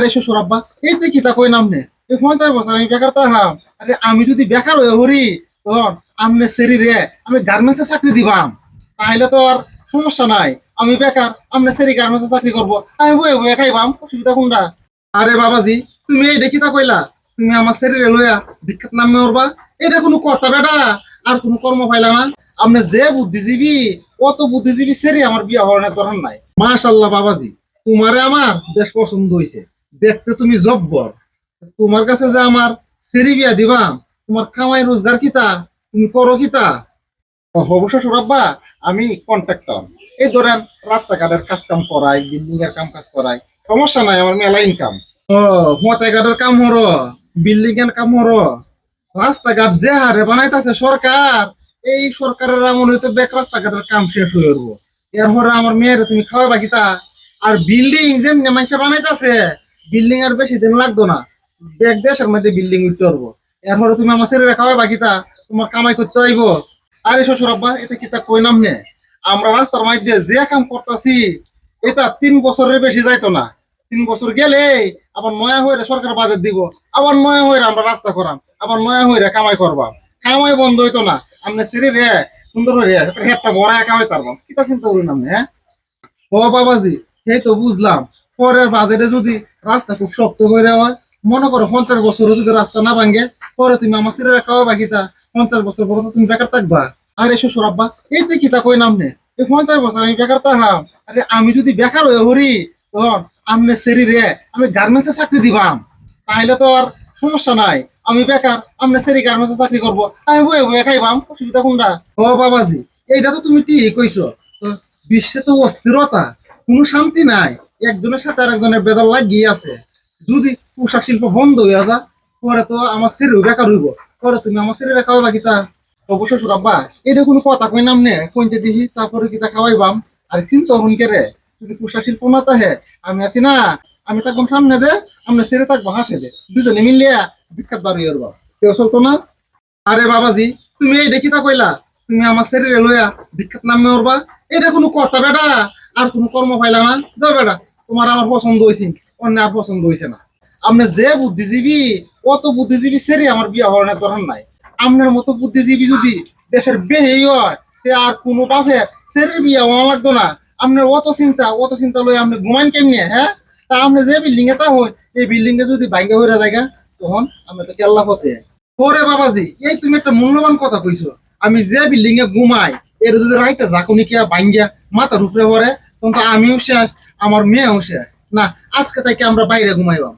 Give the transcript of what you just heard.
আরে শ্বশুর আব্বা। এই তো কিতা কই নামনে এই পঞ্চাশ বছর আমি বেকার তাহাম আরে আমি যদি বেকার হয়ে হরি তখন আমনে শরীরে আমি গার্মেন্টসে চাকরি দিবাম। তাহলে তো আর সমস্যা নাই। আমি বেকার আমনে সেরি গার্মেন্টসে চাকরি করব। আমি বয়ে বয়ে খাইবাম, অসুবিধা কোনটা? আরে বাবাজি, তুমি এই দেখিতা কইলা? তুমি আমার শরীরে লইয়া বিখ্যাত নামে ওরবা এটা কোনো কথা বেটা, আর কোনো কর্ম পাইলা না। আপনি যে বুদ্ধিজীবী, অত বুদ্ধিজীবী সেরি আমার বিয়া হওয়ার দরকার নাই। মাশাল্লাহ বাবাজি, তোমারে আমার বেশ পছন্দ হইছে। দেখতে তুমি জব্বর। তোমার কাছে যে আমার সেরি বিয়া দিবাম, তোমার কামাই রোজগার কিতা, তুমি করো কিতা? অবশ্য সরাব্বা, আমি কন্ট্রাক্টর এই ধরেন, রাস্তাঘাটের কাজ কাম করাই বিল্ডিং এর কাম কাজ করাই, সমস্যা নাই, আমার মেলা ইনকাম ও মতাঘাটের কাম হরো বিল্ডিং এর কাম হরো। রাস্তাঘাট যে হারে বানাইতেছে সরকার, এই সরকারের এমন হয়তো বেক রাস্তাঘাটের কাম শেষ হয়ে উঠবো এরপরে আমার মেয়ের তুমি খাওয়া বাকিতা আর বিল্ডিং যেমনি মানুষে বানাইতেছে বিল্ডিং আর বেশি দিন লাগতো না। দেখ, দেশের মধ্যে বিল্ডিং উঠতে পারব। এরপরে তুমি আমার ছেলেরা খাওয়া বাকিতা তোমার কামাই করতে হইব। আরে শ্বশুর আব্বা, এটা কিতা কই নাম নে? আমরা রাস্তার মধ্যে যে কাম করতেছি, এটা তিন বছরের বেশি যাইতো না। তিন বছর গেলে আবার নয়া হয়ে সরকার বাজেট দিব, আবার নয়া হয়ে আমরা রাস্তা করাম, আবার নয়া হয়ে কামাই করবাম। কামাই বন্ধ হইতো না। আপনি সিঁড়ি রে, সুন্দর রে হেটটা বড় কামাই পারবাম। কিতা চিন্তা করি নাম হ্যাঁ? ও বাবাজি, সেই তো বুঝলাম। পরের বাজেটে যদি রাস্তা খুব শক্ত করে হয়। মনে করো পঞ্চাশ বছরও যদি রাস্তা না ভাঙ্গে পরে তুমি আমার সিঁড়ি খাওয়া বাকিতা পঞ্চাশ বছর পর তুমি বেকার থাকবা। আরে শ্বশুর আব্বা, এই তো কিতা কই নামনে এই পঞ্চাশ বছর আমি বেকার থাকাম আরে আমি যদি বেকার হয়ে হরি, তখন আমনে শরীরে আমি গার্মেন্টসে চাকরি দিবাম। তাহলে তো আর সমস্যা নাই। আমি বেকার আমনে সেরি গার্মেন্টসে চাকরি করব। আমি বয়ে বয়ে খাইবাম, অসুবিধা কোনটা? ও বাবাজি, এইটা তো তুমি ঠিক কইছো। তো বিশ্বে তো অস্থিরতা, কোনো শান্তি নাই। একজনের সাথে আরেকজনের বেদল লাগিয়ে আছে। যদি পোশাক শিল্প বন্ধ হয়ে যা পরে তো আমার শরীর বেকার হইব। পরে তুমি আমার শরীরে খাওয়াবা কিতা অবশ্য সুরাব্বা এটা কোনো কথা কই নাম নে? কইতে দিহি, তারপরে কিতা খাওয়াইবাম? আর চিন্তা হন কে রে? যদি পোশাক শিল্প না তাহে আমি আছি না। আমি থাকবাম সামনে দে আমরা সেরে থাকব হাসে দে দুজনে মিলিয়া বিখ্যাত বাড়ি হরবা কেউ চলতো না? আরে বাবাজি, তুমি এই দেখি তা কইলা? তুমি আমার শরীরে লইয়া বিখ্যাত নামে ওরবা এটা কোনো কথা বেটা? আর কোনো কর্ম পাইলা না? দাও বেটা। তোমার আমার পছন্দ হয়েছে অন্য আর পছন্দ হয়েছে না। আপনি যে বুদ্ধিজীবী, অত বুদ্ধিজীবী সেরে আমার বিয়া হওয়ার দরকার নাই। আপনার মতো বুদ্ধিজীবী যদি দেশের বেহেই হয়, তে আর কোনো বাপের সেরে বিয়া হওয়া লাগতো না। আপনার অত চিন্তা অত চিন্তা লই আপনি ঘুমাইন কেমনে হ্যাঁ? তা আপনি যে বিল্ডিং এ তা হই এই বিল্ডিং এ যদি ভাঙ্গে হয়ে জায়গা তখন আমরা তো কেল্লা হতে ওরে বাবাজি, এই তুমি একটা মূল্যবান কথা কইছো। আমি যে বিল্ডিং এ ঘুমাই, এর যদি রাইতে ঝাঁকুনি কে ভাঙ্গিয়া মাথার উপরে পড়ে তখন তো আমিও শেষ আমার মেয়েও শেষ। না আজকে থেকে আমরা বাইরে ঘুমাইবাম।